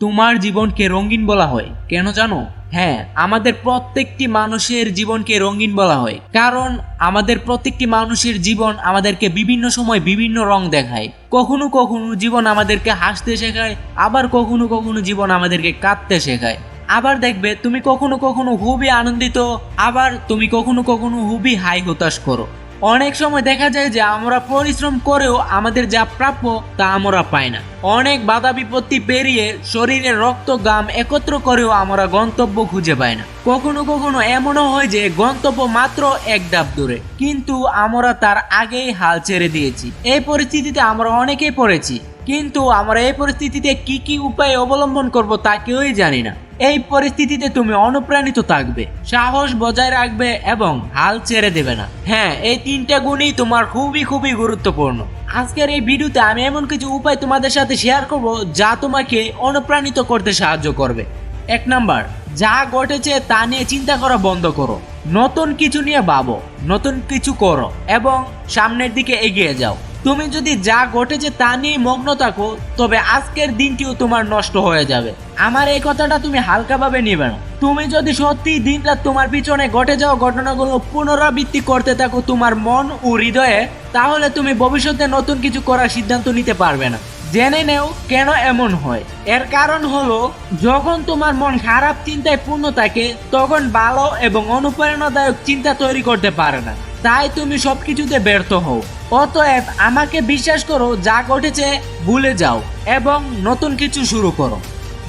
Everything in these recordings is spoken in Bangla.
তোমার জীবনকে রঙিন বলা হয়। কেন জানো? হ্যাঁ আমাদের প্রত্যেকটি মানুষের জীবনকে রঙিন বলা হয়। কারণ আমাদের প্রত্যেকটি মানুষের জীবন আমাদেরকে বিভিন্ন সময় বিভিন্ন রং দেখায়। কখনো কখনো জীবন আমাদেরকে হাসতে শেখায়, আবার কখনো কখনো জীবন আমাদেরকে কাঁদতে শেখায়। আবার দেখবে, তুমি কখনো কখনো খুবই আনন্দিত, আবার তুমি কখনো কখনো খুবই হাই হতাশ করো। অনেক সময় দেখা যায় যে আমরা পরিশ্রম করেও আমাদের যা প্রাপ্য তা আমরা পাই না। অনেক বাধা বিপত্তি পেরিয়ে শরীরের রক্ত গাম একত্র করেও আমরা গন্তব্য খুঁজে পাই না। কখনো কখনো এমনও হয় যে গন্তব্য মাত্র এক ধাপ দূরে, কিন্তু আমরা তার আগেই হাল ছেড়ে দিয়েছি। এই পরিস্থিতিতে আমরা অনেকেই পড়েছি, কিন্তু আমরা এই পরিস্থিতিতে কি কি উপায় অবলম্বন করব তা কেউই জানি না। এই পরিস্থিতিতে তুমি অনুপ্রাণিত থাকবে, সাহস বজায় রাখবে এবং হাল ছেড়ে দেবে না। হ্যাঁ এই তিনটা গুণই তোমার খুবই খুবই গুরুত্বপূর্ণ। আজকের এই ভিডিওতে আমি এমন কিছু উপায় তোমাদের সাথে শেয়ার করব যা তোমাকে অনুপ্রাণিত করতে সাহায্য করবে। এক নাম্বার, যা ঘটেছে তা নিয়ে চিন্তা করা বন্ধ করো। নতুন কিছু নিয়ে ভাবো, নতুন কিছু করো এবং সামনের দিকে এগিয়ে যাও। তুমি যদি যা ঘটেছে তা নিয়ে মগ্ন থাকো, তবে আজকের দিনটিও তোমার নষ্ট হয়ে যাবে। আমার এই কথাটা তুমি হালকাভাবে নিবে না। তুমি যদি সত্যি দিনরাত তোমার পিছনে ঘটে যাওয়া ঘটনাগুলো পুনরাবৃত্তি করতে থাকো তোমার মন ও হৃদয়ে, তাহলে তুমি ভবিষ্যতে নতুন কিছু করার সিদ্ধান্ত নিতে পারবে না। জেনে নেও কেন এমন হয়। এর কারণ হলো, যখন তোমার মন খারাপ চিন্তায় পূর্ণ থাকে, তখন ভালো এবং অনুপ্রেরণাদায়ক চিন্তা তৈরি করতে পারে না। তাই তুমি সবকিছুতে ব্যর্থ হও। অতএব আমাকে বিশ্বাস করো, যা ঘটেছে ভুলে যাও এবং নতুন কিছু শুরু করো।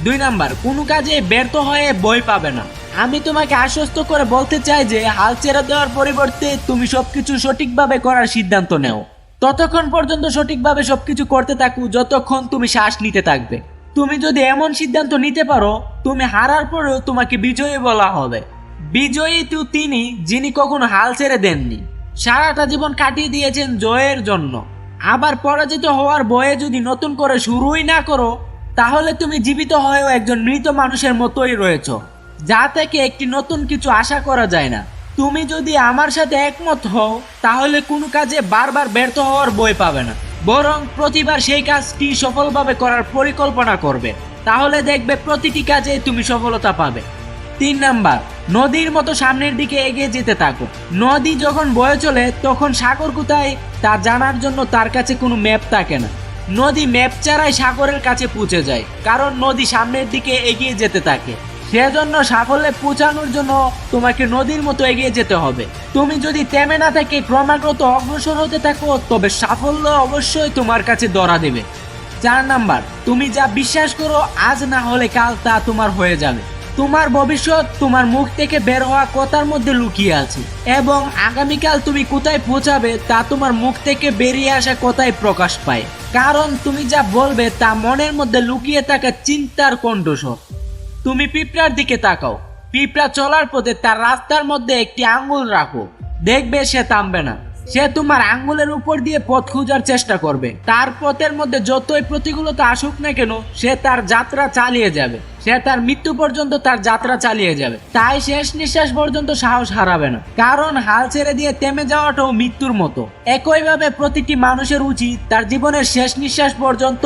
দুই নাম্বার, কোনো কাজে ব্যর্থ হয়ে বই পাবে না। আমি তোমাকে আশ্বস্ত করে বলতে চাই যে, হাল ছেড়ে দেওয়ার পরিবর্তে তুমি সবকিছু সঠিকভাবে করার সিদ্ধান্ত নেও। ততক্ষণ পর্যন্ত সঠিকভাবে সবকিছু করতে থাকো, যতক্ষণ তুমি শ্বাস নিতে থাকবে। তুমি যদি এমন সিদ্ধান্ত নিতে পারো, তুমি হারার পরেও তোমাকে বিজয়ী বলা হবে। বিজয়ী তো তিনি, যিনি কখনো হাল ছেড়ে দেননি। সারাটা জীবন কাটিয়ে দিয়েছেন জয়ের জন্য। আবার পরাজিত হওয়ার বয়ে যদি নতুন করে শুরুই না করো, তাহলে তুমি জীবিত হয়েও একজন মৃত মানুষের মতোই রয়েছ। যা থেকে একটি নতুন কিছু আশা করা যায় না। তুমি যদি আমার সাথে একমত হও, তাহলে কোনো কাজে বারবার ব্যর্থ হওয়ার বই পাবে না। বরং প্রতিবার সেই কাজটি সফলভাবে করার পরিকল্পনা করবে। তাহলে দেখবে প্রতিটি কাজে তুমি সফলতা পাবে। তিন নাম্বার, নদীর মতো সামনের দিকে এগিয়ে যেতে থাকো। নদী যখন বয়ে চলে, তখন সাগর কোথায়? তা জানার জন্য তার কাছে কোনো ম্যাপ থাকে না। নদী ম্যাপ ছাড়াই সাগরের কাছে পৌঁছে যায়, কারণ নদী সামনের দিকে এগিয়ে যেতে থাকে। সেজন্য সাফল্যে পৌঁছানোর জন্য তোমাকে নদীর মতো এগিয়ে যেতে হবে। তুমি যদি তেমে না থেকে ক্রমাগত অগ্রসর হতে থাকো, তবে সাফল্য অবশ্যই তোমার কাছে ধরা দেবে। চার নাম্বার, তুমি যা বিশ্বাস করো, আজ না হলে কাল তা তোমার হয়ে যাবে। তোমার ভবিষ্যৎ তোমার মুখ থেকে বের হওয়া কথার মধ্যে লুকিয়ে আছে। এবং আগামীকাল তুমি কোথায় পৌঁছাবে তা তোমার মুখ থেকে বেরিয়ে আসা কথায় প্রকাশ পায়। কারণ তুমি যা বলবে তা মনের মধ্যে লুকিয়ে থাকা চিন্তার কণ্ঠস্বর। তুমি পিঁপড়ার দিকে তাকাও। পিঁপড়া চলার পথে তার রাস্তার মধ্যে একটি আঙ্গুল রাখো। দেখবে সে থামবে না। সে তোমার আঙ্গুলের উপর দিয়ে পথ খোঁজার চেষ্টা করবে। তার পথের মধ্যে যতই প্রতিকূলতা আসুক না কেন, সে তার যাত্রা চালিয়ে যাবে। সে তার মৃত্যু পর্যন্ত তার যাত্রা চালিয়ে যাবে। তাই শেষ নিঃশ্বাস পর্যন্ত সাহস হারাবে না। কারণ হাল ছেড়ে দিয়ে থেমে যাওয়াটাও মৃত্যুর মতো। একইভাবে প্রতিটি মানুষের উচিত তার জীবনের শেষ নিঃশ্বাস পর্যন্ত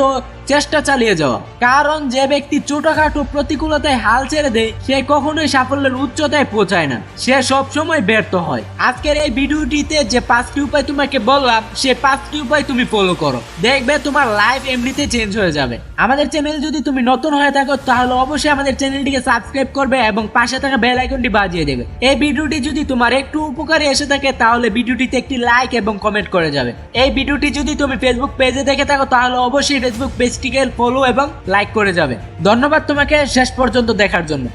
চেষ্টা চালিয়ে যাওয়া। কারণ যে ব্যক্তি ছোটখাটো প্রতিকূলতায় হাল ছেড়ে দেয়, সে কখনোই সাফল্যের উচ্চতায় পৌঁছায় না। সে সবসময় ব্যর্থ হয়। আজকের এই ভিডিওটিতে যে পাঁচটি উপায় তোমাকে বললাম, সে পাঁচটি উপায় তুমি ফলো করো। দেখবে তোমার লাইফ এমনিতে চেঞ্জ হয়ে যাবে। আমাদের চ্যানেল যদি তুমি নতুন হয়ে থাকো, তাহলে অবশ্যই আমাদের চ্যানেলটিকে সাবস্ক্রাইব করবে এবং পাশে থাকা বেল আইকনটি বাজিয়ে দেবে। এই ভিডিওটি যদি তোমার একটু উপকারে এসে থাকে, তাহলে ভিডিওটিতে একটি লাইক এবং কমেন্ট করে যাবে। এই ভিডিওটি যদি তুমি ফেসবুক পেজে দেখে থাকো, তাহলে অবশ্যই ফেসবুক পেজটিকে ফলো এবং লাইক করে যাবে। ধন্যবাদ তোমাকে শেষ পর্যন্ত দেখার জন্য।